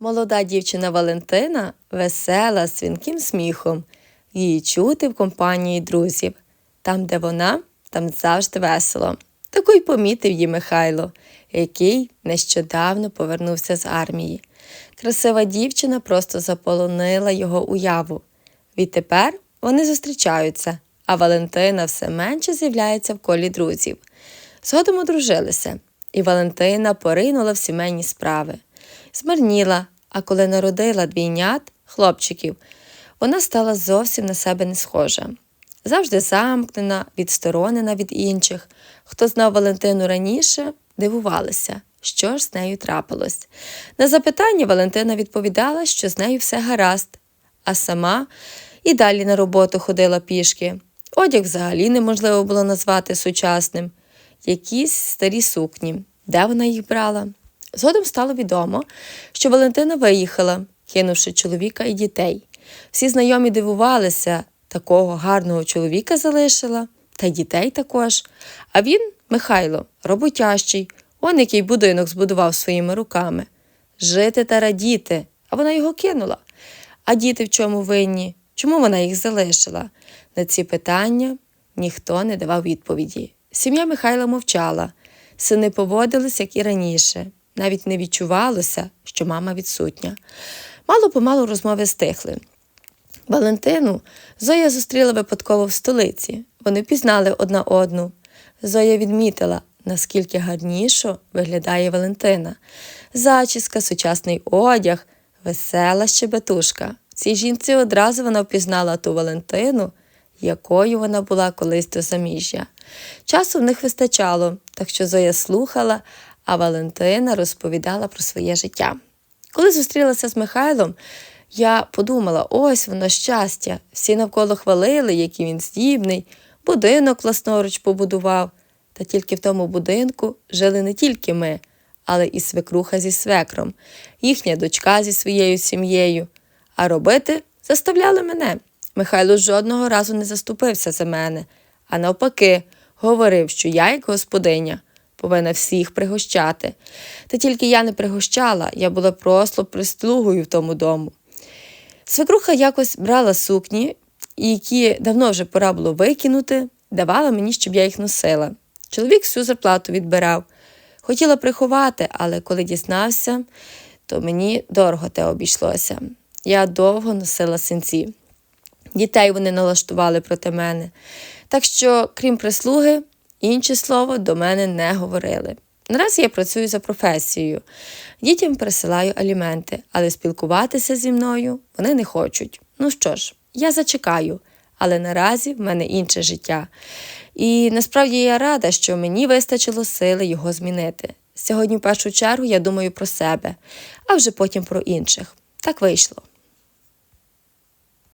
Молода дівчина Валентина весела, свінким сміхом. Її чути в компанії друзів. Там, де вона, там завжди весело. Таку й помітив її Михайло, який нещодавно повернувся з армії. Красива дівчина просто заполонила його уяву. Відтепер вони зустрічаються, а Валентина все менше з'являється в колі друзів. Згодом одружилися, і Валентина поринула в сімейні справи. Змарніла, а коли народила двійнят хлопчиків, вона стала зовсім на себе не схожа. Завжди замкнена, відсторонена від інших. Хто знав Валентину раніше, дивувалися, що ж з нею трапилось. На запитання Валентина відповідала, що з нею все гаразд, а сама і далі на роботу ходила пішки. Одяг взагалі неможливо було назвати сучасним. Якісь старі сукні, де вона їх брала. Згодом стало відомо, що Валентина виїхала, кинувши чоловіка і дітей. Всі знайомі дивувалися, такого гарного чоловіка залишила, та й дітей також. А він, Михайло, роботящий, он який будинок збудував своїми руками. Жити та радіти, а вона його кинула. А діти в чому винні? Чому вона їх залишила? На ці питання ніхто не давав відповіді. Сім'я Михайла мовчала, сини поводились, як і раніше. Навіть не відчувалося, що мама відсутня. Мало помалу розмови стихли. Валентину Зоя зустріла випадково в столиці. Вони пізнали одна одну. Зоя відмітила, наскільки гарнішо виглядає Валентина. Зачіска, сучасний одяг, весела щебетушка. Цій жінці одразу вона впізнала ту Валентину, якою вона була колись до заміжжя. Часу в них вистачало, так що Зоя слухала, а Валентина розповідала про своє життя. Коли зустрілася з Михайлом, я подумала: ось воно щастя. Всі навколо хвалили, який він здібний, будинок власноруч побудував. Та тільки в тому будинку жили не тільки ми, але і свекруха зі свекром, їхня дочка зі своєю сім'єю. А робити заставляли мене. Михайло жодного разу не заступився за мене, а навпаки, говорив, що я, як господиня, повинна всіх пригощати. Та тільки я не пригощала, я була просто прислугою в тому дому. Свекруха якось брала сукні, які давно вже пора було викинути, давала мені, щоб я їх носила. Чоловік всю зарплату відбирав. Хотіла приховати, але коли дізнався, то мені дорого те обійшлося. Я довго носила синці. Дітей вони налаштували проти мене. Так що, крім прислуги, інше слово до мене не говорили. Наразі я працюю за професією. Дітям пересилаю аліменти, але спілкуватися зі мною вони не хочуть. Ну що ж, я зачекаю, але наразі в мене інше життя. І насправді я рада, що мені вистачило сили його змінити. Сьогодні, в першу чергу, я думаю про себе, а вже потім про інших. Так вийшло.